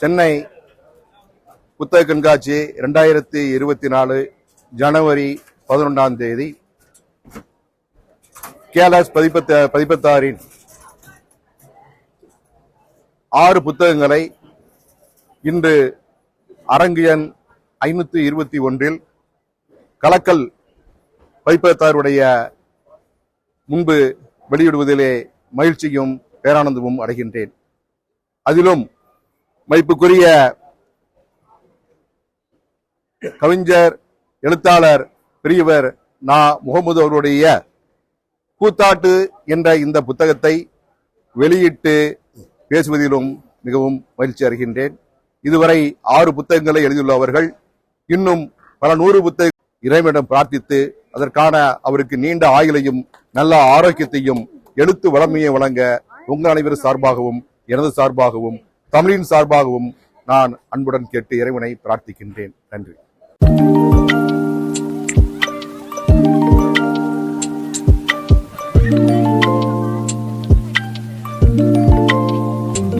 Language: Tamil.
சென்னை புத்தக கண்காட்சி ரெண்டாயிரத்தி இருபத்தி நாலு ஜனவரி பதினொன்றாம் தேதி. கேலாஸ் பதிப்பத்த பதிப்பத்தாரின் ஆறு புத்தகங்களை இன்று அரங்கு எண் ஐநூற்றி இருபத்தி ஒன்றில் கலக்கல் பதிப்பத்தாருடைய முன்பு வெளியிடுவதிலே மகிழ்ச்சியும் பேரானந்தமும் அடைகின்றேன். அதிலும் மதிப்புக்குரிய கவிஞர் எழுத்தாளர் பெரியவர் நா. முகமது அவருடைய கூத்தாட்டு என்ற இந்த புத்தகத்தை வெளியிட்டு பேசுவதிலும் மிகவும் மகிழ்ச்சி அடைகின்றேன். இதுவரை ஆறு புத்தகங்களை எழுதியுள்ள அவர்கள் இன்னும் பல நூறு புத்தக இறைவனிடம் பிரார்த்தித்து அதற்கான அவருக்கு நீண்ட ஆயுளையும் நல்ல ஆரோக்கியத்தையும் எழுத்து வளமையை வழங்க உங்கள் அனைவரும் சார்பாகவும் எனது சார்பாகவும் தமிழின் சார்பாகவும் நான் அன்புடன் கேட்டு இறைவனை பிரார்த்திக்கின்றேன். நன்றி.